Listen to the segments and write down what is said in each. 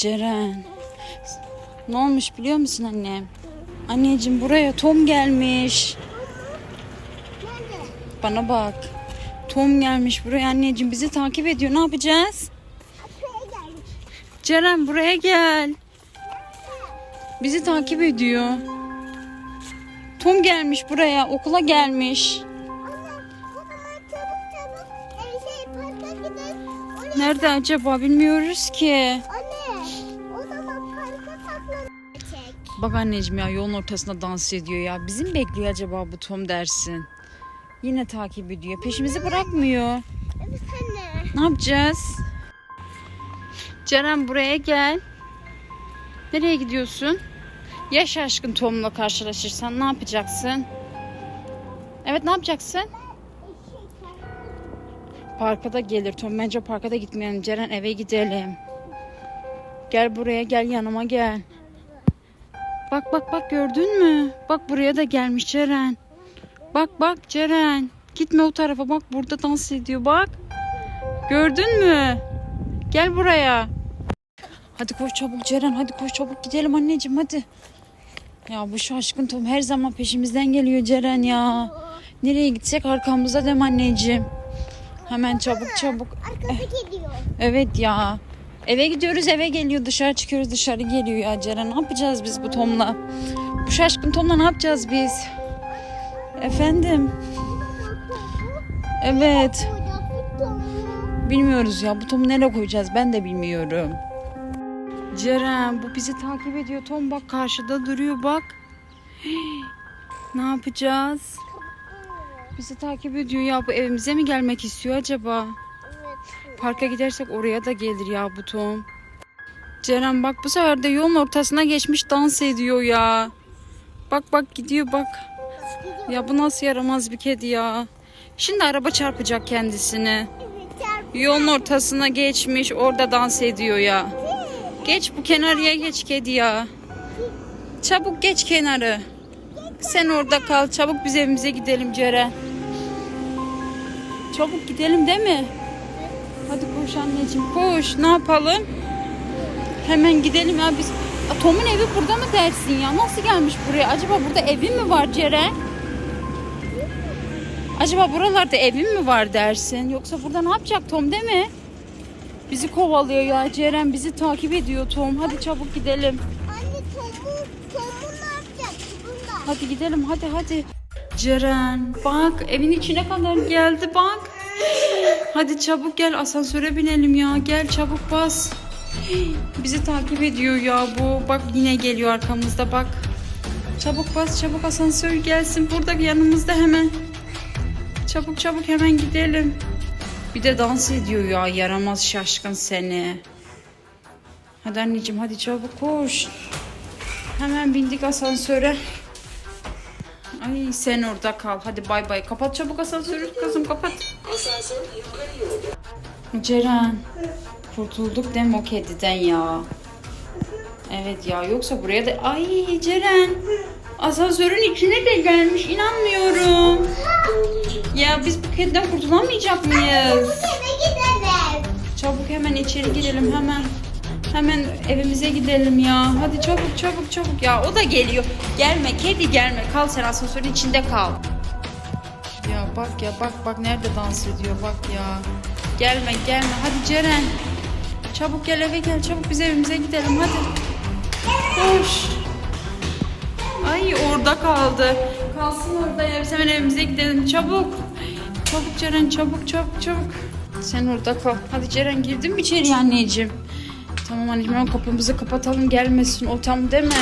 Ceren. Ne olmuş biliyor musun annem? Anneciğim buraya Tom gelmiş. Bana bak. Tom gelmiş buraya anneciğim bizi takip ediyor. Ne yapacağız? Ceren buraya gel. Bizi takip ediyor. Tom gelmiş buraya. Okula gelmiş. Nerede acaba bilmiyoruz ki. Bak anneciğim ya yolun ortasında dans ediyor ya. Bizim bekliyor acaba bu Tom dersin. Yine takip ediyor. Peşimizi bırakmıyor. Evet anne. Ne yapacağız? Ceren buraya gel. Nereye gidiyorsun? Ya şaşkın Tom'la karşılaşırsan ne yapacaksın? Evet ne yapacaksın? Parka da gelir Tom. Bence parka da gitmeyelim. Ceren eve gidelim. Gel buraya gel yanıma gel. Bak bak bak gördün mü? Bak buraya da gelmiş Ceren. Bak bak Ceren. Gitme o tarafa bak burada dans ediyor bak. Gördün mü? Gel buraya. Hadi koş çabuk Ceren hadi koş çabuk gidelim anneciğim hadi. Ya bu şaşkın Tom her zaman peşimizden geliyor Ceren ya. Nereye gitsek arkamızda dem anneciğim. Hemen çabuk çabuk. Arkada gidiyor. Evet ya. Eve gidiyoruz eve geliyor dışarı çıkıyoruz dışarı geliyor ya Ceren. Ne yapacağız biz bu Tom'la? Bu şaşkın Tom'la ne yapacağız biz? Efendim? Evet. Bilmiyoruz ya bu Tom'u nereye koyacağız ben de bilmiyorum. Ceren bu bizi takip ediyor Tom bak karşıda duruyor bak. Ne yapacağız? Bizi takip ediyor ya bu evimize mi gelmek istiyor acaba? Parka gidersek oraya da gelir ya bu Tom. Ceren bak bu sefer de yolun ortasına geçmiş dans ediyor ya. Bak bak gidiyor bak. Ya bu nasıl yaramaz bir kedi ya. Şimdi araba çarpacak kendisine. Yolun ortasına geçmiş orada dans ediyor ya. Geç bu kenarıya geç kedi ya. Çabuk geç kenarı. Sen orada kal. Çabuk biz evimize gidelim Ceren. Çabuk gidelim değil mi? Hadi koş anneciğim koş. Ne yapalım? Hemen gidelim ya biz. Tom'un evi burada mı dersin ya? Nasıl gelmiş buraya? Acaba burada evi mi var Ceren? Acaba buralarda evin mi var dersin? Yoksa burada ne yapacak Tom değil mi? Bizi kovalıyor ya Ceren bizi takip ediyor Tom. Hadi çabuk gidelim. Anne Tom'u, Tom'u ne yapacak? Bunda. Hadi gidelim hadi hadi. Ceren bak evin içine kadar geldi bak. Hadi çabuk gel asansöre binelim ya. Gel çabuk bas. Bizi takip ediyor ya bu. Bak yine geliyor arkamızda bak. Çabuk bas çabuk asansör gelsin. Burada yanımızda hemen. Çabuk çabuk hemen gidelim. Bir de dans ediyor ya yaramaz şaşkın seni. Hadi anneciğim hadi çabuk koş. Hemen bindik asansöre. Ay sen orada kal. Hadi bay bay. Kapat çabuk asansörü kızım kapat. Ceren. Kurtulduk değil mi o kediden ya? Evet ya yoksa buraya da... Ay Ceren. Asansörün içine de gelmiş. inanmıyorum. Ya biz bu kediden kurtulamayacak mıyız? Çabuk hemen içeri girelim hemen. Hemen evimize gidelim ya. Hadi çabuk çabuk çabuk ya. O da geliyor. Gelme kedi gelme. Kal sen asansörün içinde kal. Ya bak ya bak bak nerede dans ediyor bak ya. Gelme gelme. Hadi Ceren. Çabuk gel eve gel. Çabuk biz evimize gidelim hadi. Koş. Ay orada kaldı. Kalsın orada ya. Biz hemen evimize gidelim. Çabuk. Çabuk Ceren çabuk çabuk çabuk. Sen orada kal. Hadi Ceren girdin mi içeri anneciğim? Tamam anneciğim hemen kapımızı kapatalım gelmesin o tam deme.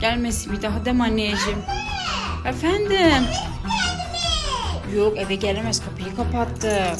Gelmesin bir daha deme anneciğim. Efendim? Yok eve gelemez kapıyı kapattık.